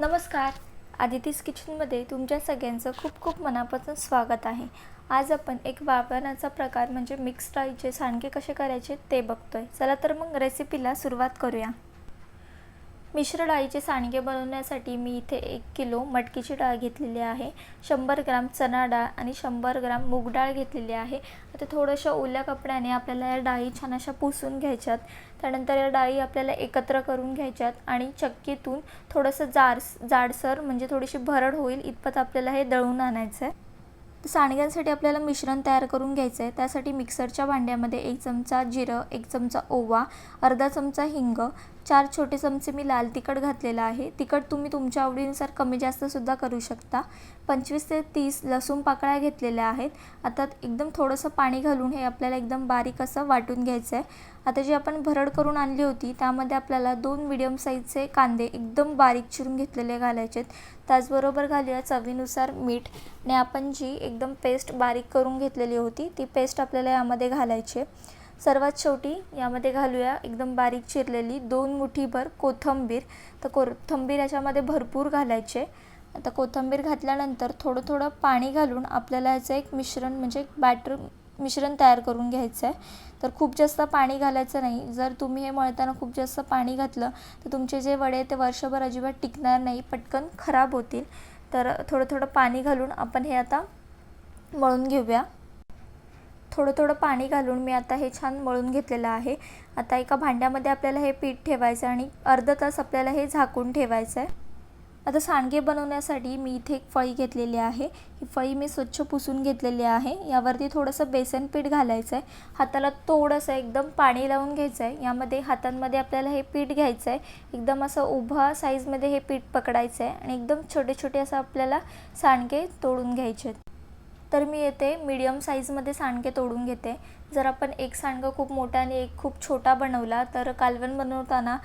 नमस्कार. आदितीस किचनमध्ये तुमच्या सगळ्यांचं खूप खूप मनापासून स्वागत आहे. आज आपण एक वापरण्याचा प्रकार म्हणजे मिक्स राईचे सांडगे कसे करायचे ते बघतोय. चला तर मग रेसिपीला सुरुवात करूया. मिश्र डाळीचे सांडगे बनवण्यासाठी मी इथे एक किलो मटकीची डाळ घेतलेली आहे. शंभर ग्राम चणा डाळ आणि शंभर ग्राम मूग डाळ घेतलेली आहे. आता थोड्याशा ओल्या कपड्याने आपल्याला या डाळी छान अशा पुसून घ्यायच्यात. त्यानंतर या डाळी आपल्याला एकत्र करून घ्यायच्यात आणि चक्कीतून थोडंसं जाडस जाडसर म्हणजे थोडीशी भरड होईल इतपत आपल्याला हे दळून आणायचं आहे सांडग्यांसाठी आपल्याला मिश्रण तयार करून घ्यायचं आहे त्यासाठी मिक्सरच्या भांड्यामध्ये एक चमचा जिरं एक चमचा ओवा अर्धा चमचा हिंग चार छोटे चमचे मी लाल तिखट घातलेलं आहे. तिखट तुम्ही तुमच्या आवडीनुसार कमी जास्तसुद्धा करू शकता. पंचवीस ते तीस लसूण पाकळ्या घेतलेल्या आहेत. आता एकदम थोडंसं पाणी घालून हे आपल्याला एकदम बारीक असं वाटून घ्यायचं आहे. आता जी आपण भरड करून आणली होती त्यामध्ये आपल्याला दोन मिडियम साईजचे कांदे एकदम बारीक चिरून घेतलेले घालायचे त्याचबरोबर घालूया चवीनुसार मीठ. आणि आपण जी एकदम पेस्ट बारीक करून घेतलेली होती ती पेस्ट आपल्याला यामध्ये घालायची सर्वात शेवटी यामध्ये घालूया एकदम बारीक चिरलेली दोन मुठीभर कोथंबीर. तर कोथंबीर याच्यामध्ये भरपूर घालायचे. आता कोथंबीर घातल्यानंतर थोडं थोडं पाणी घालून आपल्याला याचं एक मिश्रण म्हणजे एक बॅटर मिश्रण तयार करून घ्यायचं आहे. तर खूप जास्त पाणी घालायचं नाही. जर तुम्ही हे मळताना खूप जास्त पाणी घातलं तर तुमचे जे वडे ते वर्षभर अजिबात टिकणार नाही पटकन खराब होतील. तर थोडं थोडं पाणी घालून आपण हे आता मळून घेऊया. थोडं थोडं पाणी घालून मी आता हे छान मळून घेतलेलं आहे. आता एका भांड्यामध्ये आपल्याला हे पीठ ठेवायचं आणि अर्धा तास आपल्याला हे झाकून ठेवायचं आहे. आता सांडगे बनवण्यासाठी मी इथे एक फळी घेतलेली आहे. ही फळी मी स्वच्छ पुसून घेतलेली आहे. यावरती थोडंसं बेसन पीठ घालायचं आहे. हाताला थोडंसं एकदम पाणी लावून घ्यायचं आहे. यामध्ये हातांमध्ये आपल्याला हे पीठ घ्यायचं आहे. एकदम असं उभा साईजमध्ये हे पीठ पकडायचं आहे आणि एकदम छोटे छोटे असं आपल्याला सांडगे तोडून घ्यायचे आहेत. तर मी येते. मीडियम साईजमध्ये सांडगे तोडून घेते. जर आपण एक सांडगं खूप मोठा आणि एक खूप छोटा बनवला तर कालवण बनवताना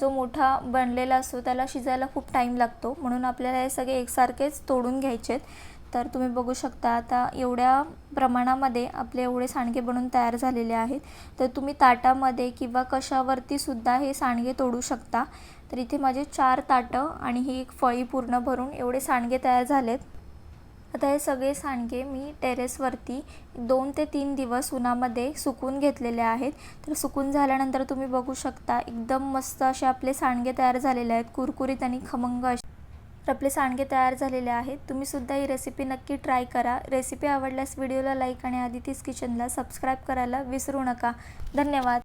जो मोठा बनलेला असतो त्याला शिजायला खूप टाईम लागतो. म्हणून आपल्याला हे सगळे एकसारखेच तोडून घ्यायचे आहेत तर तुम्ही बघू शकता आता एवढ्या प्रमाणामध्ये आपले एवढे सांडगे बनवून तयार झालेले आहेत. तर तुम्ही ताटामध्ये किंवा कशावरती सुद्धा हे सांडगे तोडू शकता. तर इथे माझे चार ताटं आणि ही एक फळी पूर्ण भरून एवढे सांडगे तयार झालेत. आता हे सगळे सांडगे मी टेरेसवरती दोन ते तीन दिवस उन्हामध्ये सुकून घेतलेले आहेत. तर सुकून झाल्यानंतर तुम्ही बघू शकता एकदम मस्त असे आपले सांडगे तयार झालेले आहेत. कुरकुरीत आणि खमंग असे. तर आपले सांडगे तयार झालेले आहेत. तुम्हीसुद्धा ही रेसिपी नक्की ट्राय करा. रेसिपी आवडल्यास व्हिडिओला लाईक आणि आदितीस किचनला सबस्क्राईब करायला विसरू नका. धन्यवाद.